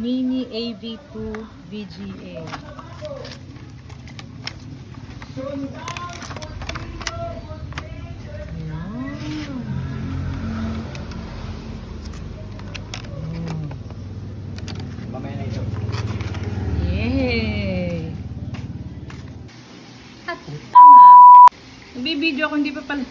V2 VGA. Ayan. Mamaya na ito. Yay! At tanga. Nagbibideo ako, hindi pa pala.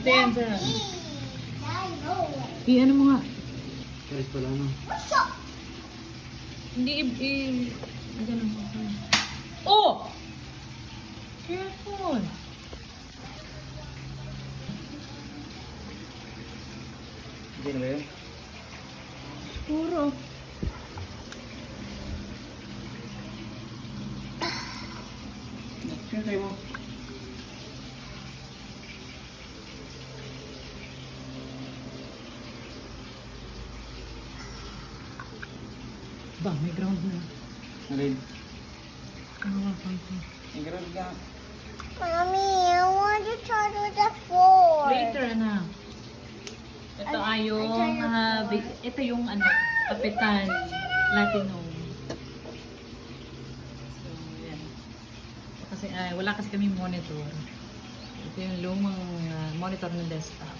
Dito yan sa... I ano mo nga? Guys pala no. What's up? Hindi i... i ganun mo. Oh! Careful! Hindi na ba yun? Puro. Sino tayo mo? Ba, may ground na. Alin? Ano nga pa ito? Ang garag ka. Mommy, I want to try with the floor. Later na. Ito ay yung, big- ito yung ano, Kapitan Latino. So, yan. Kasi, ay, wala kasi kami monitor. Ito yung lumang ah, monitor ng desktop.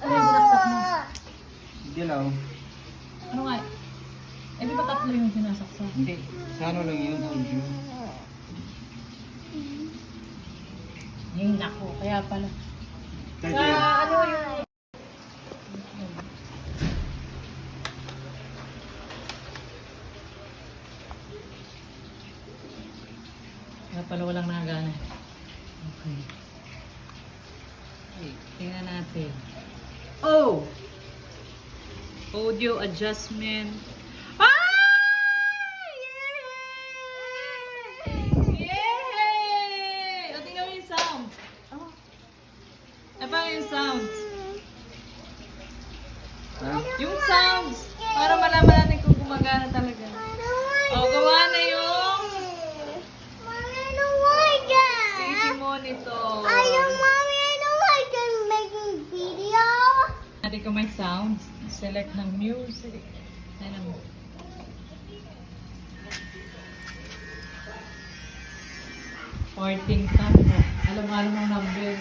Ano yung sinaksak mo? Lang. Ano nga? Eh, di ba tatlo yung sinasaksak? Hindi. Sa ano lang yun? Audio. Ay, nako. Kaya pala. Sa yun. ano yung... Kaya pala walang nagana. Okay. Okay, tingnan natin. Oh! Audio adjustment. Ah! Yay! Yay! O, tingnan mo yung sound. Oh. Ano yung sounds? Ha? Yung sounds! Para malaman natin kung gumagana talaga. I don't want O, gawa na yung Mommy, I don't like PC that. monitor. I don't, Mommy, I don't like them making video. Natin kung may sounds. Select ng music. Ano mo? Porting tab mo. Alam-alam ang number.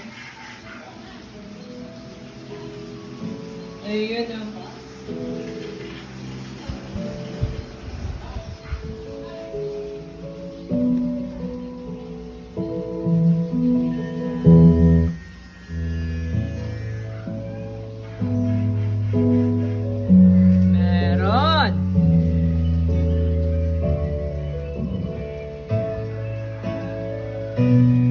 Ayun oh. thank you